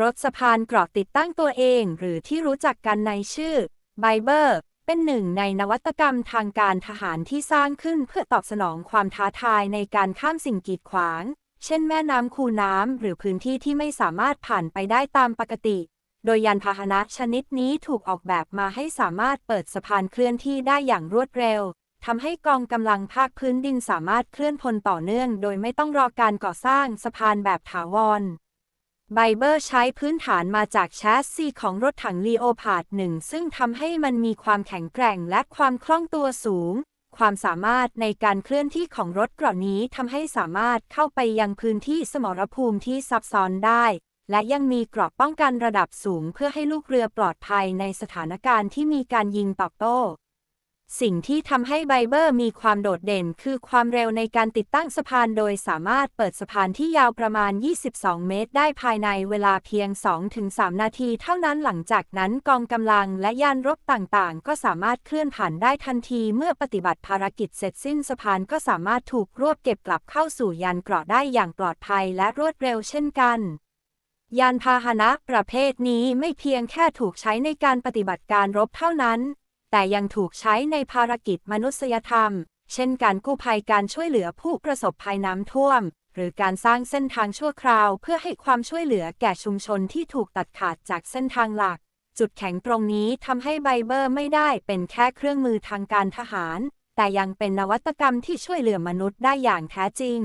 รถสะพานเกราะติดตั้งตัวเอง หรือที่รู้จักกันในชื่อไบเบอร์เป็นหนึ่งในนวัตกรรมทางการทหารที่สร้างขึ้นเพื่อตอบสนองความท้าทายในการข้ามสิ่งกีดขวาง เช่นแม่น้ำคูน้ำ หรือพื้นที่ที่ไม่สามารถผ่านไปได้ตามปกติ โดยยานพาหนะชนิดนี้ถูกออกแบบมาให้สามารถเปิดสะพานเคลื่อนที่ได้อย่างรวดเร็วทำให้กองกำลังภาคพื้นดินสามารถเคลื่อนพลต่อเนื่อง โดยไม่ต้องรอการก่อสร้างสะพานแบบถาวร ไบเบอร์ใช้พื้นฐานมาจากแชสซีของรถถังลีโอพาร์ดหนึ่งซึ่งทำให้มันมีความแข็งแกร่งและความคล่องตัวสูง ความสามารถในการเคลื่อนที่ของรถเกราะนี้ทำให้สามารถเข้าไปยังพื้นที่สมรภูมิที่ซับซ้อนได้ และยังมีเกราะป้องกันระดับสูงเพื่อให้ลูกเรือปลอดภัยในสถานการณ์ที่มีการยิงตอบโต้ สิ่งที่ทำให้ไบเบอร์มีความโดดเด่นคือความเร็วในการติดตั้งสะพานโดยสามารถเปิดสะพานที่ยาวประมาณ 22 เมตร ได้ภายในเวลาเพียง 2-3 นาทีเท่านั้นหลังจากนั้นกองกำลังและยานรบต่างๆ ก็สามารถเคลื่อนผ่านได้ทันทีเมื่อปฏิบัติภารกิจเสร็จสิ้นสะพานก็สามารถถูกรวบเก็บกลับเข้าสู่ยานเกราะได้อย่างปลอดภัยและรวดเร็วเช่นกันยานพาหนะประเภทนี้ไม่เพียงแค่ถูกใช้ในการปฏิบัติการรบเท่านั้น แต่ยังถูกใช้ในภารกิจมนุษยธรรม เช่นการกู้ภัยการช่วยเหลือผู้ประสบภัยน้ำท่วม หรือการสร้างเส้นทางชั่วคราวเพื่อให้ความช่วยเหลือแก่ชุมชนที่ถูกตัดขาดจากเส้นทางหลัก จุดแข็งตรงนี้ทำให้ไบเบอร์ไม่ได้เป็นแค่เครื่องมือทางการทหาร แต่ยังเป็นนวัตกรรมที่ช่วยเหลือมนุษย์ได้อย่างแท้จริง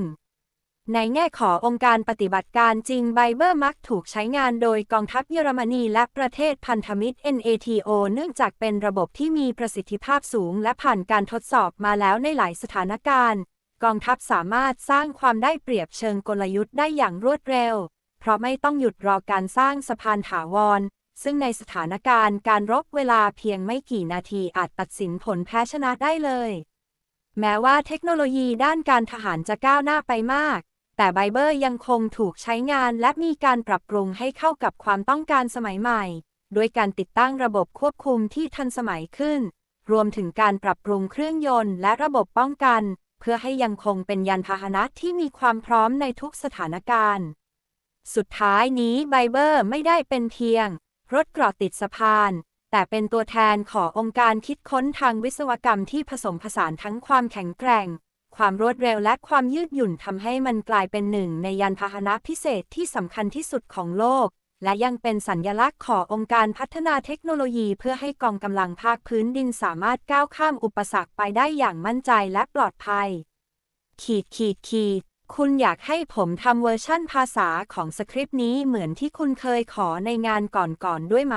ในแง่ขององค์การปฏิบัติการจริงไบเบอร์มักถูกใช้งานโดยกองทัพเยอรมนีและประเทศพันธมิตร NATO เนื่องจากเป็นระบบที่มีประสิทธิภาพสูงและผ่านการทดสอบมาแล้วในหลายสถานการณ์ กองทัพสามารถสร้างความได้เปรียบเชิงกลยุทธ์ได้อย่างรวดเร็ว เพราะไม่ต้องหยุดรอการสร้างสะพานถาวร ซึ่งในสถานการณ์การรบเวลาเพียงไม่กี่นาทีอาจตัดสินผลแพ้ชนะได้เลย แม้ว่าเทคโนโลยีด้านการทหารจะก้าวหน้าไปมาก แต่ไบเบอร์ยังคงถูกใช้งานและมีการปรับปรุงให้เข้ากับความต้องการสมัยใหม่ โดยการติดตั้งระบบควบคุมที่ทันสมัยขึ้น รวมถึงการปรับปรุงเครื่องยนต์และระบบป้องกัน เพื่อให้ยังคงเป็นยานพาหนะที่มีความพร้อมในทุกสถานการณ์ สุดท้ายนี้ไบเบอร์ไม่ได้เป็นเพียง รถเกราะติดสะพานแต่เป็นตัวแทนขององค์การคิดค้นทางวิศวกรรมที่ผสมผสานทั้งความแข็งแกร่ง ความรวดเร็วและความยืดหยุ่นทำให้มันกลายเป็นหนึ่งในยานพาหนะพิเศษที่สำคัญที่สุดของโลก และยังเป็นสัญญลักษณ์ขององค์การพัฒนาเทคโนโลยีเพื่อให้กองกำลังภาคพื้นดินสามารถก้าวข้ามอุปสรรคไปได้อย่างมั่นใจและปลอดภัย ขีดขีดขีดคุณอยากให้ผมทำเวอร์ชั่นภาษาของสคริปต์นี้เหมือนที่คุณเคยขอในงานก่อนๆด้วยไหม